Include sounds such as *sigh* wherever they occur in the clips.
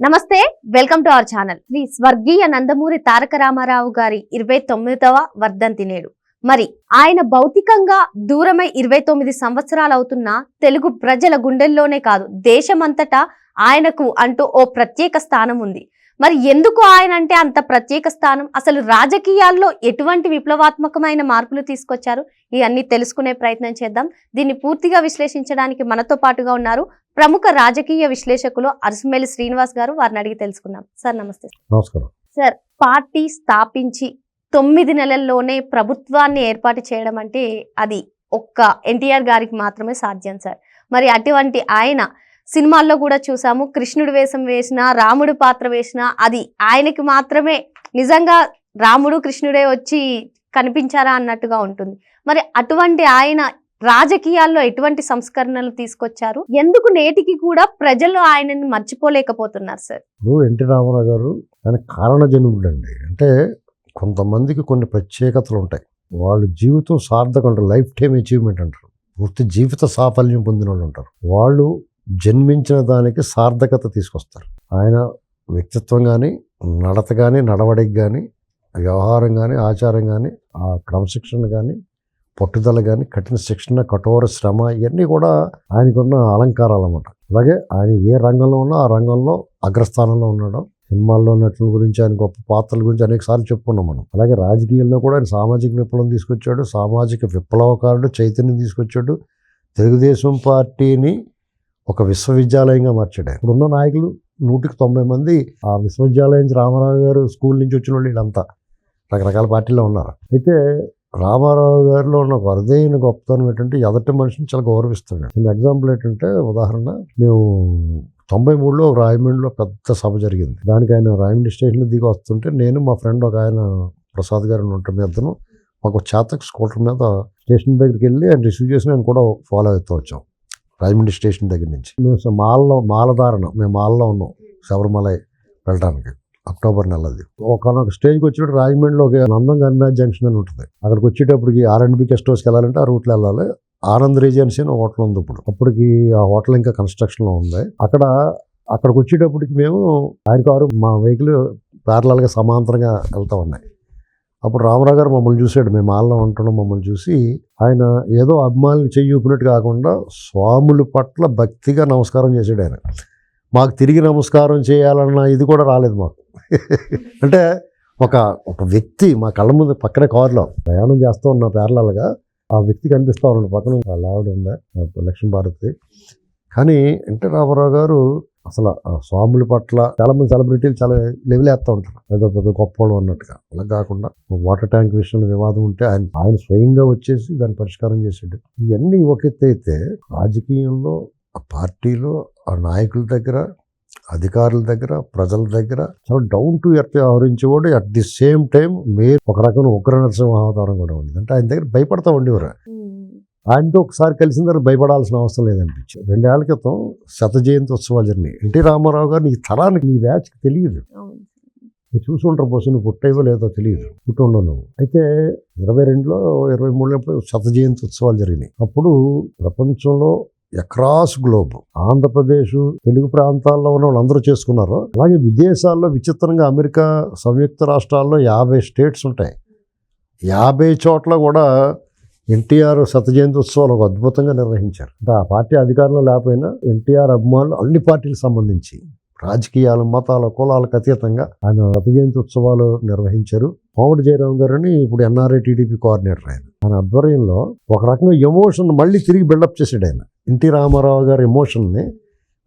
నమస్తే welcome to our channel. Shri స్వర్గీయ నందమూరి తారక రామారావు గారి ఇరవై తొమ్మిదవ వర్ధంతి నేడు. మరి ఆయన భౌతికంగా దూరమై ఇరవై తొమ్మిది సంవత్సరాలు అవుతున్న తెలుగు ప్రజల గుండెల్లోనే కాదు దేశమంతటా ఆయనకు అంటూ ఓ ప్రత్యేక స్థానం ఉంది. మరి ఎందుకు ఆయన అంటే అంత ప్రత్యేక స్థానం? అసలు రాజకీయాల్లో ఎటువంటి విప్లవాత్మకమైన మార్పులు తీసుకొచ్చారు? ఇవన్నీ తెలుసుకునే ప్రయత్నం చేద్దాం. దీన్ని పూర్తిగా విశ్లేషించడానికి మనతో పాటుగా ఉన్నారు ప్రముఖ రాజకీయ విశ్లేషకులు అరసమేలి శ్రీనివాస్ గారు. వారిని అడిగి తెలుసుకుందాం. సార్ నమస్తే. నమస్కారం. సార్ పార్టీ స్థాపించి తొమ్మిది నెలల్లోనే ప్రభుత్వాన్ని ఏర్పాటు చేయడం అంటే అది ఒక్క ఎన్టీఆర్ గారికి మాత్రమే సాధ్యం సార్. మరి అటువంటి ఆయన సినిమాల్లో కూడా చూసాము. కృష్ణుడు వేషం వేసిన రాముడు పాత్ర వేసిన అది ఆయనకి మాత్రమే. నిజంగా రాముడు కృష్ణుడే వచ్చి కనిపించారా అన్నట్టుగా ఉంటుంది. మరి అటువంటి ఆయన రాజకీయాల్లో ఎటువంటి సంస్కరణలు తీసుకొచ్చారు? ఎందుకు నేటికి కూడా ప్రజలు ఆయనని మర్చిపోలేకపోతున్నారు సార్? ఇప్పుడు ఎన్టీ రామారావు గారు ఆయన కారణ జన్ముడండి అంటే కొంతమందికి కొన్ని ప్రత్యేకతలు ఉంటాయి. వాళ్ళు జీవితం సార్థకం అంటారు. లైఫ్ టైం అచీవ్మెంట్ అంటారు. పూర్తి జీవిత సాఫల్యం పొందిన వాళ్ళు ఉంటారు. వాళ్ళు జన్మించిన దానికి సార్థకత తీసుకొస్తారు. ఆయన వ్యక్తిత్వం కానీ నడత కానీ నడవడికి కానీ వ్యవహారం కానీ ఆచారం కానీ ఆ క్రమశిక్షణ కానీ పట్టుదల కానీ కఠిన శిక్షణ కఠోర శ్రమ ఇవన్నీ కూడా ఆయనకున్న అలంకారాలు అన్నమాట అలాగే ఆయన ఏ రంగంలో ఉన్నా ఆ రంగంలో అగ్రస్థానంలో ఉన్నాడు సినిమాల్లో నటుల గురించి ఆయన గొప్ప పాత్రల గురించి అనేక సార్లు చెప్పుకున్నాం మనం. అలాగే రాజకీయాల్లో కూడా ఆయన సామాజిక విప్లవం తీసుకొచ్చాడు సామాజిక విప్లవకారుడు చైతన్యం తీసుకొచ్చాడు తెలుగుదేశం పార్టీని ఒక విశ్వవిద్యాలయంగా మార్చాడు ఇప్పుడు ఇప్పుడున్న నాయకులు నూటికి తొంభై మంది ఆ విశ్వవిద్యాలయం నుంచి రామారావు గారు స్కూల్ నుంచి వచ్చిన వాళ్ళు వీళ్ళంతా రకరకాల పార్టీలో ఉన్నారు. అయితే రామారావు గారిలో ఉన్న వరదైన గొప్పతనం ఏంటంటే ఎదటి మనిషిని చాలా గౌరవిస్తున్నాడు. నేను ఎగ్జాంపుల్ ఏంటంటే ఉదాహరణ మేము తొంభై మూడులో రాయమండ్రిలో పెద్ద సభ జరిగింది. దానికి ఆయన రాయమండ్రి స్టేషన్లో దిగి వస్తుంటే నేను మా ఫ్రెండ్ ఒక ఆయన ప్రసాద్ గారు ఉంటాం మీ ఇద్దరు మాకు చేతకు స్కూటర్ మీద స్టేషన్ దగ్గరికి వెళ్ళి ఆయన రిసీవ్ చేసి నేను కూడా ఫాలో అవుతూ వచ్చాం. రాజమండ్రి స్టేషన్ దగ్గర నుంచి. మేము మాల్లో మాలధారణ మేము మాలలో ఉన్నాం శబరిమల వెళ్ళడానికి అక్టోబర్ నెలది. ఒకనొక స్టేజ్కి వచ్చినప్పుడు రాజమండ్రిలో ఒక నందం గన్నాథ్ జంక్షన్ అని ఉంటుంది. అక్కడికి వచ్చేటప్పటికి ఆర్ అండ్ గెస్ట్ హౌస్కి వెళ్ళాలంటే ఆ రూట్లో వెళ్ళాలి. ఆనంద్ రేజెన్సీ అని హోటల్ ఉంది ఇప్పుడు. అప్పటికి ఆ హోటల్ ఇంకా కన్స్ట్రక్షన్లో ఉంది. అక్కడ అక్కడికి వచ్చేటప్పటికి మేము ఆయన కారు మా వెహికల్ ప్యారలల్గా సమాంతరంగా వెళ్తూ ఉన్నాయి. అప్పుడు రామరావు గారు మమ్మల్ని చూశాడు. మేము ఆల్లో ఉంటున్నాం మమ్మల్ని చూసి ఆయన ఏదో అభిమానులు చెయ్యి ఊపినట్టు కాకుండా స్వాముల పట్ల భక్తిగా నమస్కారం చేశాడు ఆయన. మాకు తిరిగి నమస్కారం చేయాలన్న ఇది కూడా రాలేదు మాకు. *laughs* అంటే ఒక ఒక వ్యక్తి మా కళ్ళ ముందు పక్కనే కారులో ప్రయాణం చేస్తూ ఉన్న పేర్లలుగా ఆ వ్యక్తి కనిపిస్తూ ఉన్నాడు. పక్కన వాళ్ళ ఆవిడ ఉందా? లక్ష్మీ భారతి కానీ ఎన్టీ రామారావు గారు అసలు ఆ స్వాముల పట్ల చాలా మంది సెలబ్రిటీలు చాలా లెవెల్ వేస్తూ ఉంటారు. ఏదో పెద్ద గొప్పవాళ్ళు అన్నట్టుగా. అలా కాకుండా వాటర్ ట్యాంక్ విషయంలో వివాదం ఉంటే ఆయన ఆయన స్వయంగా వచ్చేసి దాన్ని పరిష్కారం చేసాడు ఇవన్నీ ఒక ఎత్తు అయితే రాజకీయంలో ఆ పార్టీలో ఆ నాయకుల దగ్గర అధికారుల దగ్గర ప్రజల దగ్గర చాలా డౌన్ టు ఎర్త్ వ్యవహరించేవాడు. అట్ ది సేమ్ టైం మీరు ఒక రకమైన ఉగ్ర నరసింహ అవతారం కూడా ఉంది అంటే ఆయన దగ్గర భయపడతా ఉండేవారు. ఆయనతో ఒకసారి కలిసిన తర్వాత భయపడాల్సిన అవసరం లేదనిపించింది రెండేళ్ళ క్రితం శత జయంతి ఉత్సవాలు జరిగినాయి ఎన్టీ రామారావు గారు నీ తరానికి నీ బ్యాచ్కి తెలియదు. నువ్వు చూసుంటారు బస్సు నువ్వు పుట్టేవో లేదో తెలియదు. పుట్టుండవు నువ్వు. అయితే ఇరవై రెండులో ఇరవై మూడులో ఎప్పుడు శత జయంతి ఉత్సవాలు జరిగినాయి. అప్పుడు ప్రపంచంలో అక్రాస్ గ్లోబ్ ఆంధ్రప్రదేశ్ తెలుగు ప్రాంతాల్లో ఉన్న వాళ్ళందరూ చేసుకున్నారు. అలాగే విదేశాల్లో విచిత్రంగా అమెరికా సంయుక్త రాష్ట్రాల్లో యాభై స్టేట్స్ ఉంటాయి. యాభై చోట్ల కూడా ఎన్టీఆర్ శత జయంతి ఉత్సవాలు ఒక అద్భుతంగా నిర్వహించారు. అంటే ఆ పార్టీ అధికారంలో లేకపోయినా ఎన్టీఆర్ అభిమానులు అన్ని పార్టీలకు సంబంధించి రాజకీయాలు మతాల కులాలకు అతీతంగా ఆయన శత జయంతి ఉత్సవాలు నిర్వహించారు. మామిడి జయరాం గారని ఇప్పుడు ఎన్ఆర్ఐ టీడీపీ కోఆర్డినేటర్ ఆయన. ఆయన ఆధ్వర్యంలో ఒక రకంగా ఎమోషన్ మళ్ళీ తిరిగి బిల్డప్ చేసాడు ఆయన. ఎన్టీ రామారావు గారి ఎమోషన్ని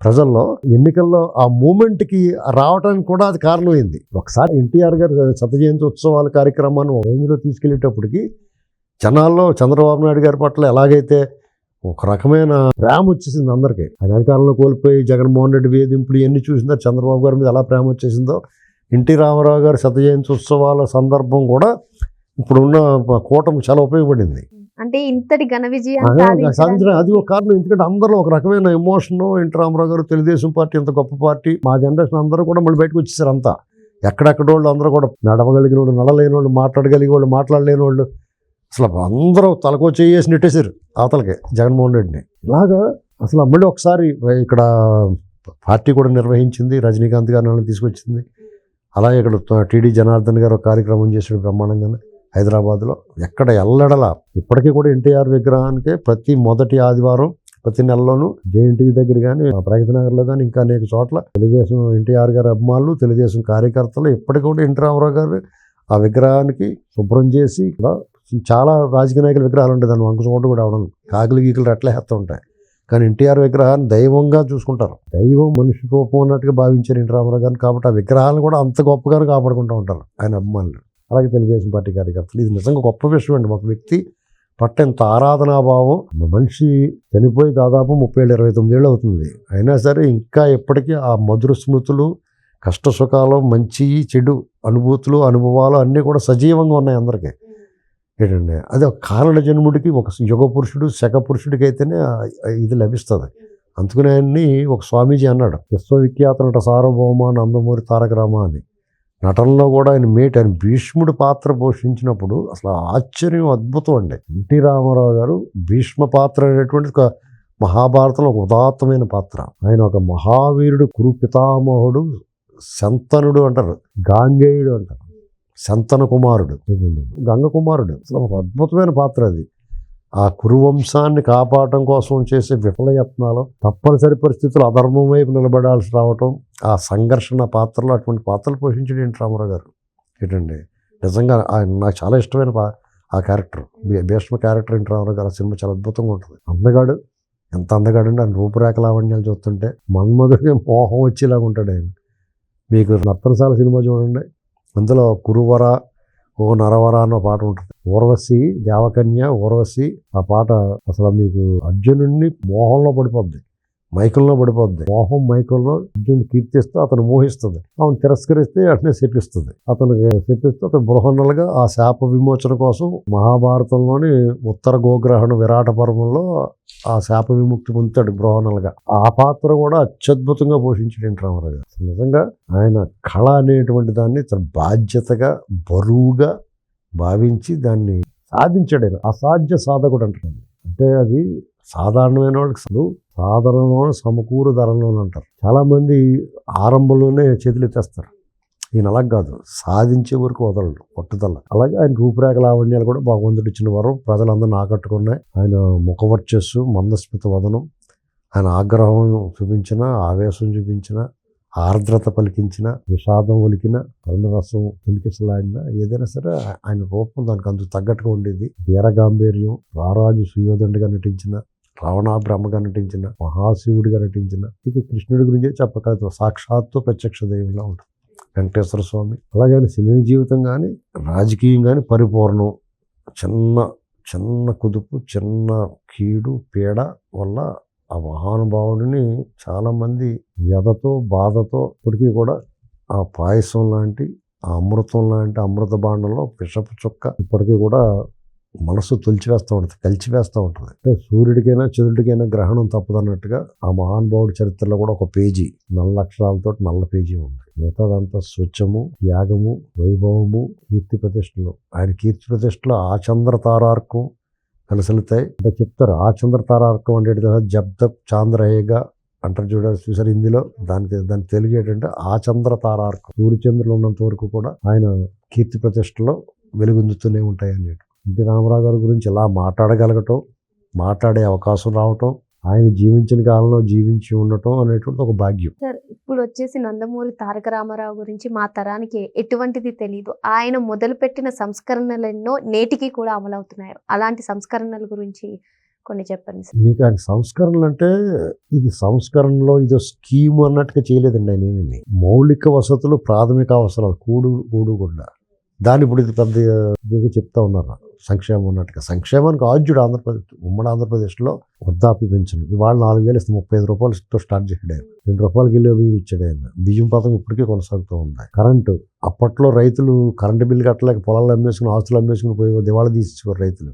ప్రజల్లో ఎన్నికల్లో ఆ మూమెంట్కి రావడానికి కూడా అది కారణమైంది. ఒకసారి ఎన్టీఆర్ గారు శత జయంతి ఉత్సవాల కార్యక్రమాన్ని ఒక రేంజ్లో తీసుకెళ్ళేటప్పటికి జనాల్లో చంద్రబాబు నాయుడు గారి పట్ల ఎలాగైతే ఒక రకమైన ప్రేమ వచ్చేసింది అందరికీ. ఆయన అధికారంలో కోల్పోయి జగన్మోహన్ రెడ్డి వేధింపులు ఇవన్నీ చూసిందో చంద్రబాబు గారి మీద ఎలా ప్రేమ వచ్చేసిందో ఎన్టీ రామారావు గారి శత జయంతి ఉత్సవాల సందర్భం కూడా ఇప్పుడున్న కూటమి చాలా ఉపయోగపడింది. అంటే ఇంతటి ఘన విజయం అదే ఒక కారణం. ఎందుకంటే అందరూ ఒక రకమైన ఎమోషన్ ఎన్టీ రామారావు గారు తెలుగుదేశం పార్టీ ఎంత గొప్ప పార్టీ మా జనరేషన్ అందరూ కూడా మళ్ళీ బయటకు వచ్చేసారు అంతా. ఎక్కడెక్కడ వాళ్ళు అందరూ కూడా నడవగలిగిన వాళ్ళు నడలేని వాళ్ళు మాట్లాడగలిగే వాళ్ళు మాట్లాడలేని వాళ్ళు అసలు అందరూ తలకో చేసి నెట్టేశారు అవతలకి జగన్మోహన్ రెడ్డిని. ఇలాగా అసలు మళ్ళీ ఒకసారి ఇక్కడ పార్టీ కూడా నిర్వహించింది రజనీకాంత్ గారిని తీసుకొచ్చింది. అలాగే ఇక్కడ టీడీ జనార్దన్ గారు ఒక కార్యక్రమం చేసాడు బ్రహ్మాండంగానే హైదరాబాద్లో. ఎక్కడ ఎల్లడలా ఇప్పటికీ కూడా ఎన్టీఆర్ విగ్రహానికి ప్రతి మొదటి ఆదివారం ప్రతి నెలలోనూ జేఎన్టీవీ దగ్గర కానీ ప్రగతి నగర్లో కానీ ఇంకా అనేక చోట్ల తెలుగుదేశం ఎన్టీఆర్ గారి అభిమానులు తెలుగుదేశం కార్యకర్తలు ఇప్పటికీ కూడా ఎన్టీ రామారావు గారు ఆ విగ్రహానికి శుభ్రం చేసి ఇక్కడ చాలా రాజకీయ నాయకుల విగ్రహాలు ఉంటాయి. దాన్ని వంక చూడడం కూడా అవడం. కాకులు గీకులు రెట్లేస్తూ ఉంటాయి. కానీ ఎన్టీఆర్ విగ్రహాన్ని దైవంగా చూసుకుంటారు. దైవం మనిషి రూపం అన్నట్టుగా భావించారు ఎన్టీ రామారావు గారిని కాబట్టి ఆ విగ్రహాలను కూడా అంత గొప్పగానే కాపాడుకుంటూ ఉంటారు ఆయన అభిమానులు. అలాగే తెలుగుదేశం పార్టీ కార్యకర్తలు. ఇది నిజంగా గొప్ప విషయం అండి. ఒక వ్యక్తి పట్ల ఎంత ఆరాధనాభావం మనిషి చనిపోయి దాదాపు ముప్పై ఏళ్ళు ఇరవై తొమ్మిది ఏళ్ళు అవుతుంది. అయినా సరే ఇంకా ఎప్పటికీ ఆ మధుర స్మృతులు కష్ట సుఖాలు మంచి చెడు అనుభూతులు అనుభవాలు అన్నీ కూడా సజీవంగా ఉన్నాయి అందరికీ. ఏంటండి అది ఒక కారణ జన్ముడికి ఒక యుగ పురుషుడు శక పురుషుడికి అయితేనే ఇది లభిస్తుంది. అందుకనే ఆయన్ని ఒక స్వామీజీ అన్నాడు విశ్వవిఖ్యాత నట సార్వభౌమ నందమూరి తారక రామ అని. నటనలో కూడా ఆయన మేట్ ఆయన భీష్ముడి పాత్ర పోషించినప్పుడు అసలు ఆశ్చర్యం అద్భుతం అండి. ఎన్టీ రామారావు గారు భీష్మ పాత్ర అనేటువంటి ఒక మహాభారతంలో ఒక ఉదాత్తమైన పాత్ర. ఆయన ఒక మహావీరుడు కురు పితామహుడు శంతనుడు అంటారు గాంగేయుడు అంటారు. శంతన కుమారుడు. గంగ కుమారుడు. అసలు ఒక అద్భుతమైన పాత్ర అది. ఆ కురువంశాన్ని కాపాడటం కోసం చేసే విఫలయత్నాలు తప్పనిసరి పరిస్థితులు అధర్మం వైపు నిలబడాల్సి రావటం ఆ సంఘర్షణ పాత్రలో అటువంటి పాత్రలు పోషించాడు ఎన్టీ రామారావు గారు. ఏంటండి? నిజంగా ఆయన నాకు చాలా ఇష్టమైన పా ఆ character. Bhishma character N T Rama Rao garu. ఆ సినిమా చాలా అద్భుతంగా ఉంటుంది. అందగాడు ఎంత అందగాడు అంటే ఆయన రూపురేఖ లావణ్యాలు చూస్తుంటే మన్మధుడికి మోహం వచ్చేలాగా ఉంటాడు ఆయన. మీకు నర్తనశాల సినిమా చూడండి. అందులో కురువర ఓ నరవర అన్న పాట ఉంటుంది. ఊర్వశి దేవకన్య ఊర్వశి ఆ పాట అసలు మీకు అర్జునుడిని మోహంలో పడిపోద్ది. మైకంలో పడిపోద్ది. మోహం మైకంలో అర్జునుని కీర్తిస్తూ అతను మోహిస్తుంది. అవును తిరస్కరిస్తే వెంటనే శపిస్తుంది. అతను శపిస్తూ అతను బృహన్నలుగా ఆ శాప విమోచన కోసం మహాభారతంలోని ఉత్తర గోగ్రహణ విరాట పర్వంలో ఆ శాప విముక్తి పొందుతాడు బృహన్నలుగా. ఆ పాత్ర కూడా అత్యద్భుతంగా పోషించాడు ఎన్టీ రామారావు గారు నిజంగా ఆయన కళ అనేటువంటి దాన్ని తన బాధ్యతగా బరువుగా భావించి దాన్ని సాధించాడు ఆయన అసాధ్య సాధకుడు అంటారు అంటే అది సాధారణమైన వాళ్ళకి అసలు సాధారణలో సమకూరు ధరలోనే అంటారు. చాలామంది ఆరంభంలోనే చేతులు ఎత్తేస్తారు. ఈయన అలా కాదు. సాధించే వరకు వదలడు పట్టుదల అలాగే ఆయన రూపురేఖ లావణ్యాలు కూడా భగవంతుడు ఇచ్చిన వరం. ప్రజలందరిని ఆకట్టుకున్నాయి. ఆయన ముఖవర్చస్సు మందస్మిత వదనం ఆయన ఆగ్రహం చూపించిన ఆవేశం చూపించిన ఆర్ద్రత పలికించిన విషాదం ఒలికిన కరుణరసం పులికిసలాడిన ఏదైనా సరే ఆయన రూపం దానికి అందుకు తగ్గట్టుగా ఉండేది. వీరగాంభీర్యం రారాజు సుయోధనుడిగా నటించిన రావణాబ్రహ్మగా నటించిన మహాశివుడిగా నటించిన ఇక కృష్ణుడి గురించే చెప్పగలదు సాక్షాత్తు ప్రత్యక్ష దైవంలా ఉంటుంది వెంకటేశ్వర స్వామి. అలాగే సినీ జీవితం కానీ రాజకీయం కానీ పరిపూర్ణం. చిన్న చిన్న కుదుపు చిన్న కీడు పీడ వల్ల ఆ మహానుభావుడిని చాలామంది వ్యధతో బాధతో ఇప్పటికీ కూడా ఆ పాయసం లాంటి ఆ అమృతం లాంటి అమృత బాండంలో విషపు చుక్క ఇప్పటికీ కూడా మనసు తొలిచివేస్తూ ఉంటుంది కలిచివేస్తూ ఉంటుంది. అంటే సూర్యుడికైనా చంద్రుడికైనా గ్రహణం తప్పదన్నట్టుగా ఆ మహానుభావుడి చరిత్రలో కూడా ఒక పేజీ నల్ల అక్షరాలతో నల్ల పేజీ ఉంది. మిగతాదంతా స్వచ్ఛము యాగము వైభవము కీర్తి ప్రతిష్టలు. ఆయన కీర్తి ప్రతిష్టలు ఆ చంద్ర తారార్కం కలిసలుతాయి. అంటే చెప్తారు ఆ చంద్ర తారార్కం అంటే ఏంటి తెలుసా? అంటారు చూడాలి చూసారు హిందీలో దానికి దాని తెలుగు ఏంటంటే ఆ చంద్ర తారార్కం సూర్యచంద్రులు ఉన్నంత వరకు కూడా ఆయన కీర్తి ప్రతిష్టలో వెలుగొందుతూనే ఉంటాయి అన్నట్టు ఎన్టీ రామారావు గారి గురించి ఇలా మాట్లాడగలగటం మాట్లాడే అవకాశం రావటం ఆయన జీవించిన కాలంలో జీవించి ఉండటం అనేటువంటి ఒక భాగ్యం. సార్ ఇప్పుడు వచ్చేసి నందమూరి తారక రామారావు గురించి మా తరానికి ఎటువంటిది తెలియదు ఆయన మొదలుపెట్టిన సంస్కరణలు ఎన్నో నేటికి కూడా అమలవుతున్నాయి. అలాంటి సంస్కరణల గురించి కొన్ని చెప్పండి సార్. మీకు ఆయన సంస్కరణలు అంటే ఇది సంస్కరణలో ఇదో స్కీమ్ అన్నట్టుగా చేయలేదండి ఆయన ఏమీ. మౌలిక వసతులు ప్రాథమిక అవసరాలు కూడు కూడు కూడా దాన్ని ఇప్పుడు ఇది పెద్ద ఇదిగా చెప్తా ఉన్నారు సంక్షేమం ఉన్నట్టుగా. సంక్షేమానికి ఆద్యుడు ఆంధ్రప్రదేశ్ ఉమ్మడి ఆంధ్రప్రదేశ్లో వృద్ధాప్య పెన్షన్ ఇవాళ నాలుగు వేలు ఇస్తే ముప్పై ఐదు రూపాయలతో స్టార్ట్ చేసాడు ఆయన. రెండు రూపాయలు కిలో బియ్యం ఇచ్చాడు ఆయన. బియ్యం పథకం ఇప్పటికీ కొనసాగుతూ ఉంది. కరెంటు అప్పట్లో రైతులు కరెంటు బిల్లు కట్టలేక పొలాలు అమ్మేసుకుని ఆస్తులు అమ్మేసుకుని పోయి దివాళా తీసేవారు రైతులు.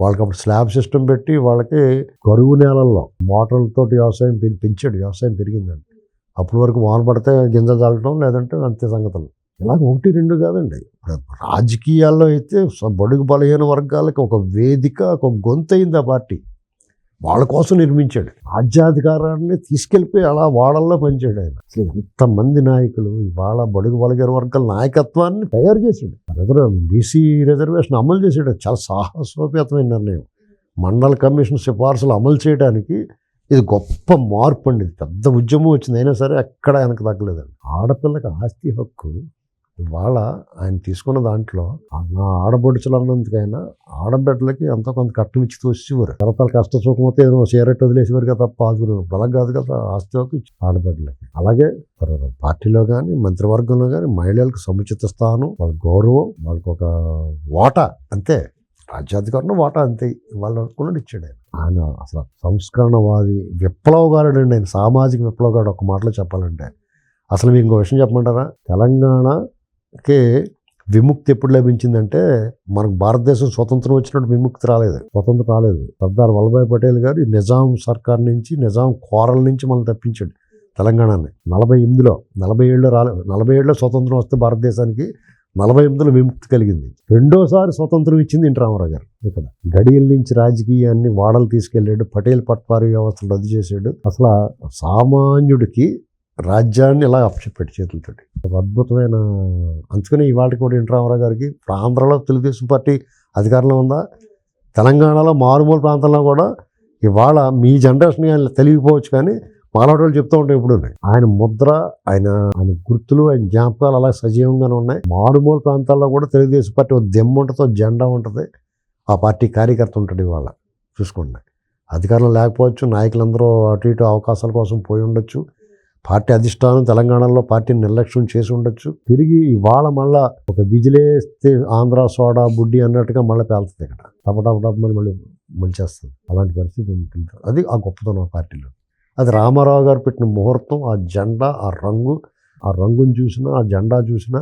వాళ్ళకి అప్పుడు స్లాబ్ సిస్టమ్ పెట్టి వాళ్ళకి కరువు నేలల్లో మోటార్లతోటి వ్యవసాయం పె- పెంచాడు. వ్యవసాయం పెరిగిందండి. అప్పటి వరకు వాన పడితే గింజలు చల్లటం లేదంటే అంతే సంగతులు. ఇలాగ ఒకటి రెండు కాదండి. రాజకీయాల్లో అయితే స- బడుగు బలహీన వర్గాలకు ఒక వేదిక ఒక గొంతు అయింది ఆ పార్టీ. వాళ్ళ కోసం నిర్మించాడు. రాజ్యాధికారాన్ని తీసుకెళ్ళిపోయి అలా వాళ్ళల్లో పనిచాడు ఆయన. అసలు ఎంతమంది నాయకులు ఇవాళ బడుగు బలగర వర్గాల నాయకత్వాన్ని తయారు చేశాడు. రిజర్వ్ బీసీ రిజర్వేషన్ అమలు చేశాడు. చాలా సాహసోపేతమైన నిర్ణయం. మండల కమిషన్ సిఫార్సులు అమలు చేయడానికి ఇది గొప్ప మార్పు అండి. ఇది పెద్ద ఉద్యమం వచ్చింది. అయినా సరే ఎక్కడ వెనక తగ్గలేదండి. ఆడపిల్లకి ఆస్తి హక్కు ఇవాళ ఆయన తీసుకున్న దాంట్లో నా ఆడబొడుచులు అన్నందుకైనా ఆడబిడ్డలకి ఎంతో కొంత కట్టం ఇచ్చి తోసేవారు. తర్వాత కష్ట సుఖమైతే ఏదో సిగరెట్ వదిలేసేవారు కదా తప్ప ఆదుకునే కాదు కదా ఆస్తి ఇచ్చి ఆడబిడ్డలకి. అలాగే తర్వాత పార్టీలో కానీ మంత్రివర్గంలో కానీ మహిళలకు సముచిత స్థానం వాళ్ళ గౌరవం వాళ్ళకి ఒక వాటా అంతే. రాజ్యాధికారంలో వాటా అంతే. వాళ్ళు అనుకున్నాడు ఇచ్చాడు ఆయన. ఆయన అసలు సంస్కరణవాది విప్లవగారుడు అండి ఆయన. సామాజిక విప్లవగాడు ఒక మాటలో చెప్పాలంటే. అసలు మీకు ఇంకో విషయం చెప్పమంటారా? తెలంగాణ తెలంగాణకి విముక్తి ఎప్పుడు లభించిందంటే మనకు భారతదేశం స్వతంత్రం వచ్చినప్పుడు విముక్తి రాలేదు. స్వతంత్రం రాలేదు. సర్దార్ వల్లభాయ్ పటేల్ గారు నిజాం సర్కార్ నుంచి నిజాం కోరల నుంచి మనం తప్పించాడు తెలంగాణని. నలభై ఎనిమిదిలో నలభై ఏడులో రాలేదు నలభై ఏళ్ళలో స్వతంత్రం వస్తే భారతదేశానికి నలభై ఎనిమిదిలో విముక్తి కలిగింది. రెండోసారి స్వతంత్రం ఇచ్చింది ఇంటి రామారావు గారు. ఇక్కడ గడియల నుంచి రాజకీయాన్ని వాడలు తీసుకెళ్ళాడు పటేల్ పట్వారీ వ్యవస్థను రద్దు చేశాడు. అసలు సామాన్యుడికి రాజ్యాన్ని ఇలా అప్పచెప్పాడు చేతులతోటి ఒక అద్భుతమైన అందుకని ఇవాళ కూడా ఎన్టీ రామారావు గారికి ఇప్పుడు తెలుగుదేశం పార్టీ అధికారంలో ఉందా? తెలంగాణలో మారుమూల ప్రాంతంలో కూడా ఇవాళ మీ జనరేషన్ ఆయన తెలియకపోవచ్చు కానీ మాలాంటి వాళ్ళు చెప్తూ ఉంటాయి ఇప్పుడు ఆయన ముద్ర ఆయన ఆయన గుర్తులు ఆయన జ్ఞాపకాలు అలా సజీవంగానే ఉన్నాయి. మారుమూల ప్రాంతాల్లో కూడా తెలుగుదేశం పార్టీ ఒక దెమ్మ ఉంటుంది జెండా ఉంటుంది. ఆ పార్టీ కార్యకర్త ఉంటాడు ఇవాళ. చూసుకోండి. అధికారం లేకపోవచ్చు నాయకులందరూ అటు ఇటు అవకాశాల కోసం పోయి ఉండొచ్చు. పార్టీ అధిష్టానం తెలంగాణలో పార్టీని నిర్లక్ష్యం చేసి ఉండొచ్చు తిరిగి ఇవాళ మళ్ళా ఒక విజిలేస్తే ఆంధ్ర సోడా బుడ్డి అన్నట్టుగా మళ్ళీ పేలుతుంది ఇక్కడ టపటపటమని మళ్ళీ ముంచేస్తుంది అలాంటి పరిస్థితి ఉంటుంది అది ఆ గొప్పతనం ఆ పార్టీలో అది రామారావు గారు పెట్టిన ముహూర్తం ఆ జెండా ఆ రంగు ఆ రంగును చూసినా ఆ జెండా చూసినా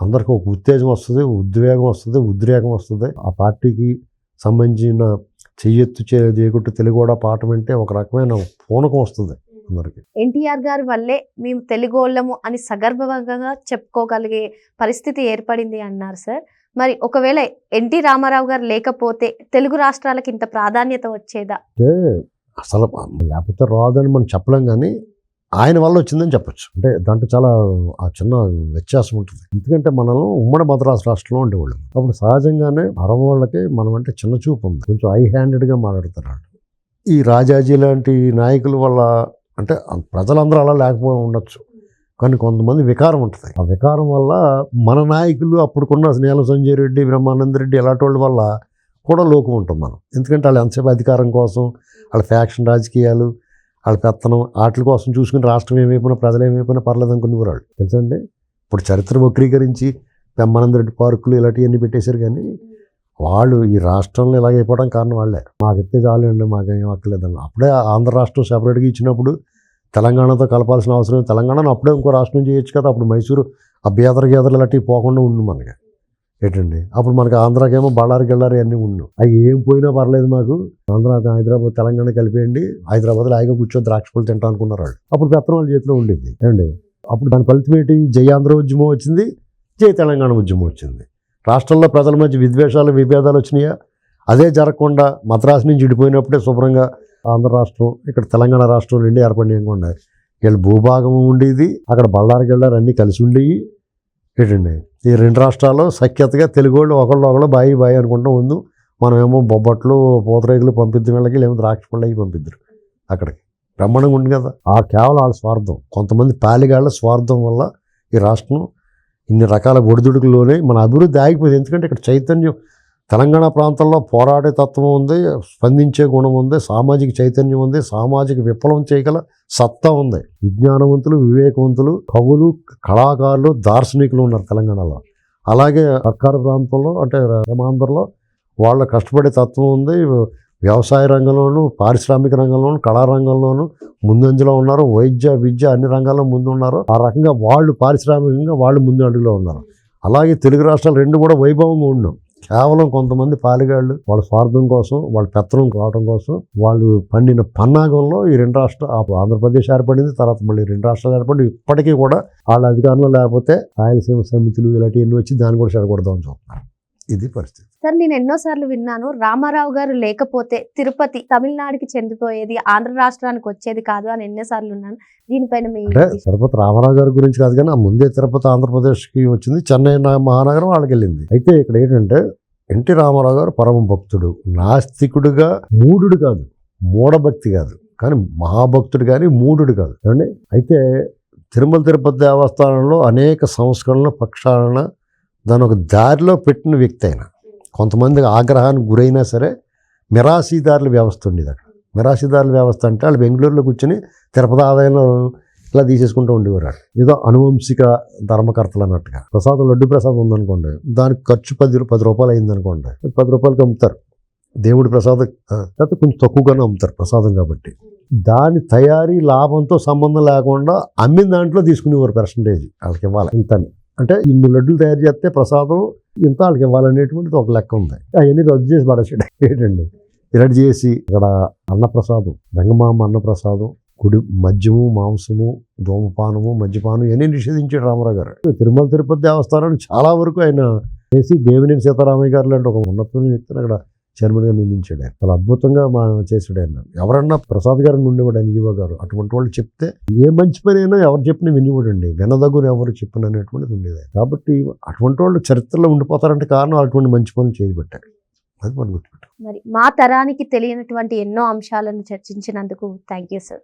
అందరికి ఒక ఉత్తేజం వస్తుంది ఉద్వేగం వస్తుంది ఉద్రేకం వస్తుంది ఆ పార్టీకి సంబంధించిన చెయ్యెత్తు చే చేయకుట్టు తెలుగుడ పాఠం అంటే ఒక రకమైన పూనకం వస్తుంది ఎన్టీఆర్ గారి వల్లే మేము తెలుగోళ్ళము అని సగర్భంగా చెప్పుకోగలిగే పరిస్థితి ఏర్పడింది అన్నారు సార్. మరి ఒకవేళ ఎన్టీ రామారావు గారు లేకపోతే తెలుగు రాష్ట్రాలకు ఇంత ప్రాధాన్యత వచ్చేదా? అసలు లేకపోతే రాదని మనం చెప్పలేం కానీ ఆయన వల్ల వచ్చిందని చెప్పొచ్చు. అంటే దాంట్లో చాలా ఆ చిన్న వ్యత్యాసం ఉంటుంది. ఎందుకంటే మనల్ని ఉమ్మడి మద్రాసు రాష్ట్రంలో ఉండేవాళ్ళం. అప్పుడు సహజంగానే అరవ వాళ్ళకి మనం అంటే చిన్న చూపు ఉంది. కొంచెం ఐ హ్యాండెడ్గా మాట్లాడతారు వాళ్ళు ఈ రాజాజీ లాంటి నాయకుల వల్ల అంటే ప్రజలందరూ అలా లేకపోయి ఉండొచ్చు. కానీ కొంతమంది వికారం ఉంటుంది. ఆ వికారం వల్ల మన నాయకులు అప్పుడుకున్న నీల సంజయ్ రెడ్డి బ్రహ్మానంద రెడ్డి ఇలాంటి వాళ్ళ వల్ల కూడా లోకం ఉంటుంది మనం. ఎందుకంటే వాళ్ళు ఎంతసేపు అధికారం కోసం వాళ్ళ ఫ్యాక్షన్ రాజకీయాలు వాళ్ళ పెత్తనం వాటి కోసం చూసుకుని రాష్ట్రం ఏమైపోయినా ప్రజలు ఏమైపోయినా పర్లేదు అనుకునేవారు వాళ్ళు. తెలుసండి ఇప్పుడు చరిత్ర వక్రీకరించి బ్రహ్మానంద రెడ్డి పార్కులు ఇలాంటివన్నీ పెట్టేశారు కానీ వాళ్ళు ఈ రాష్ట్రంలో ఇలాగైపోవడం కారణం వాళ్ళే. మాకు ఎత్తే చాలండి మాకేం అక్కర్లేదండి. అప్పుడే ఆంధ్ర రాష్ట్రం సెపరేట్గా ఇచ్చినప్పుడు తెలంగాణతో కలపాల్సిన అవసరం తెలంగాణను అప్పుడే ఇంకో రాష్ట్రం చేయొచ్చు కదా. అప్పుడు మైసూరు ఆ బేదర గేదలు ఇలాంటివి పోకుండా ఉండు మనకి. ఏంటండి? అప్పుడు మనకి ఆంధ్రాకేమో బళ్ళారి వెళ్ళారు అన్నీ ఉండు. అవి ఏం పోయినా పర్లేదు మాకు. ఆంధ్ర హైదరాబాద్ తెలంగాణ కలిపేయండి. హైదరాబాద్లో హాయిగా కూర్చొని ద్రాక్ష పళ్ళు తింటా అనుకున్నారు వాళ్ళు అప్పుడు పెత్తనం వాళ్ళ చేతిలో ఉండేది ఏమండి? అప్పుడు దాని ఫలితం ఏంటి? జై ఆంధ్ర ఉద్యమం వచ్చింది జై తెలంగాణ ఉద్యమం వచ్చింది. రాష్ట్రంలో ప్రజల మధ్య విద్వేషాలు విభేదాలు వచ్చినాయా? అదే జరగకుండా మద్రాసు నుంచి విడిపోయినప్పుడే శుభ్రంగా ఆంధ్ర రాష్ట్రం ఇక్కడ తెలంగాణ రాష్ట్రం రెండు ఏర్పడియకుండా వీళ్ళు భూభాగం ఉండేది అక్కడ బళ్ళారికి వెళ్ళారు అన్నీ కలిసి ఉండేవి. ఏంటండి? ఈ రెండు రాష్ట్రాలు సఖ్యతగా తెలుగు వాళ్ళు ఒకళ్ళు ఒకళ్ళు బాయి బాయి అనుకుంటూ ముందు మనమేమో బొబ్బట్లు పూతరేకులు పంపిద్దాం వీళ్ళకి లేకపోతే ద్రాక్ష పళ్ళు అవి పంపిద్దరు అక్కడికి. బ్రహ్మాండంగా ఉంది కదా. ఆ కేవలం వాళ్ళ స్వార్థం. కొంతమంది పాలిగాళ్ళ స్వార్థం వల్ల ఈ రాష్ట్రం ఇన్ని రకాల ఒడిదుడుకుల్లోనే మన అభివృద్ధి ఆగిపోయింది. ఎందుకంటే ఇక్కడ చైతన్యం తెలంగాణ ప్రాంతంలో పోరాడే తత్వం ఉంది స్పందించే గుణం ఉంది సామాజిక చైతన్యం ఉంది సామాజిక విప్లవం చేయగల సత్తా ఉంది. విజ్ఞానవంతులు వివేకవంతులు కవులు కళాకారులు దార్శనికులు ఉన్నారు తెలంగాణలో. అలాగే సర్కారు ప్రాంతంలో అంటే రమాంధ్రలో వాళ్ళ కష్టపడే తత్వం ఉంది వ్యవసాయ రంగంలోనూ పారిశ్రామిక రంగంలోనూ కళారంగంలోనూ ముందంజలో ఉన్నారు. వైద్య విద్య అన్ని రంగాల్లో ముందు ఉన్నారు ఆ రకంగా వాళ్ళు పారిశ్రామికంగా వాళ్ళు ముందు అడుగులో ఉన్నారు. అలాగే తెలుగు రాష్ట్రాలు రెండు కూడా వైభవంగా ఉన్నాం కేవలం కొంతమంది పాలిగాళ్ళు వాళ్ళ స్వార్థం కోసం వాళ్ళ పెత్తనం కావడం కోసం వాళ్ళు పండిన పన్నాగంలో ఈ రెండు రాష్ట్ర ఆంధ్రప్రదేశ్ ఏర్పడింది తర్వాత మళ్ళీ రెండు రాష్ట్రాలు ఏర్పడి ఇప్పటికీ కూడా వాళ్ళ అధికారంలో లేకపోతే రాయలసీమ సమితులు ఇలాంటివన్నీ వచ్చి దాన్ని కూడా చెడగొడదామని చూస్తున్నారు. ఇది పరిస్థితి. సార్ నేను ఎన్నోసార్లు విన్నాను రామారావు గారు లేకపోతే తిరుపతి తమిళనాడుకి చెందిపోయేది ఆంధ్ర రాష్ట్రానికి వచ్చేది కాదు అని ఎన్నోసార్లు విన్నాను. దీనిపైన మీ తిరుపతి రామారావు గారి గురించి కాదు కానీ ఆ ముందే తిరుపతి ఆంధ్రప్రదేశ్కి వచ్చింది చెన్నై మహానగరం వాళ్ళకి వెళ్ళింది. అయితే ఇక్కడ ఏంటంటే ఎన్టీ రామారావు గారు పరమ భక్తుడు నాస్తికుడుగా మూఢుడు కాదు మూఢభక్తి కాదు కానీ మహాభక్తుడు కానీ మూఢుడు కాదు. ఏమండి? అయితే తిరుమల తిరుపతి దేవస్థానంలో అనేక సంస్కరణలు ప్రక్షాళన దాని ఒక దారిలో పెట్టిన వ్యక్తి అయినా కొంతమంది ఆగ్రహానికి గురైనా సరే మిరాసీదారుల వ్యవస్థ ఉండేది అక్కడ మిరాసీదారుల వ్యవస్థ అంటే వాళ్ళు బెంగళూరులో కూర్చొని తిరుపతి ఆదాయంలో ఇలా తీసేసుకుంటూ ఉండేవారు వాళ్ళు. ఏదో అనువంశిక ధర్మకర్తలు అన్నట్టుగా. ప్రసాదం లడ్డు ప్రసాదం ఉందనుకోండి. దానికి ఖర్చు పది పది రూపాయలు అయిందనుకోండి. పది రూపాయలకి అమ్ముతారు. దేవుడి ప్రసాదం లేకపోతే కొంచెం తక్కువగానే అమ్ముతారు ప్రసాదం కాబట్టి. దాని తయారీ లాభంతో సంబంధం లేకుండా అమ్మిన దాంట్లో తీసుకునేవారు పర్సంటేజ్ వాళ్ళకి ఇవ్వాలి. ఇంతని. అంటే ఇన్ని లడ్డులు తయారు చేస్తే ప్రసాదం ఇంత వాళ్ళకి ఇవ్వాలనేటువంటిది ఒక లెక్క ఉంది. అవన్నీ రద్దు చేసి పడేసాడు. ఏంటండి? ఇలా చేసి ఇక్కడ అన్నప్రసాదం వెంగమామ అన్నప్రసాదం కుడి మద్యము మాంసము ధూమపానము మద్యపానం ఇవన్నీ నిషేధించాడు రామారావు గారు. తిరుమల తిరుపతి దేవస్థానాన్ని చాలా వరకు ఆయన చేసి దేవినేని సీతారామయ్య గారు లాంటి ఒక ఉన్నతమైన వ్యక్తిని అక్కడ చైర్మన్గా నియమించాడు. ఆయన చాలా అద్భుతంగా మా చేశాడు ఆయన. ఎవరన్నా ప్రసాద్ గారు ఉండేవాడు ఆయన ఈవో గారు అటువంటి వాళ్ళు చెప్తే ఏ మంచి పని అయినా ఎవరు చెప్పిన వినివ్వడండి. వినదగ్గర ఎవరు చెప్పిన అనేటువంటిది ఉండేది. కాబట్టి అటువంటి వాళ్ళు చరిత్రలో ఉండిపోతారంటే కారణం అటువంటి మంచి పనులు చేయబట్టారు. అది మనం గుర్తుపెట్టాం మరి మా తరానికి తెలియనటువంటి ఎన్నో అంశాలను చర్చించినందుకు థ్యాంక్ యూ సార్.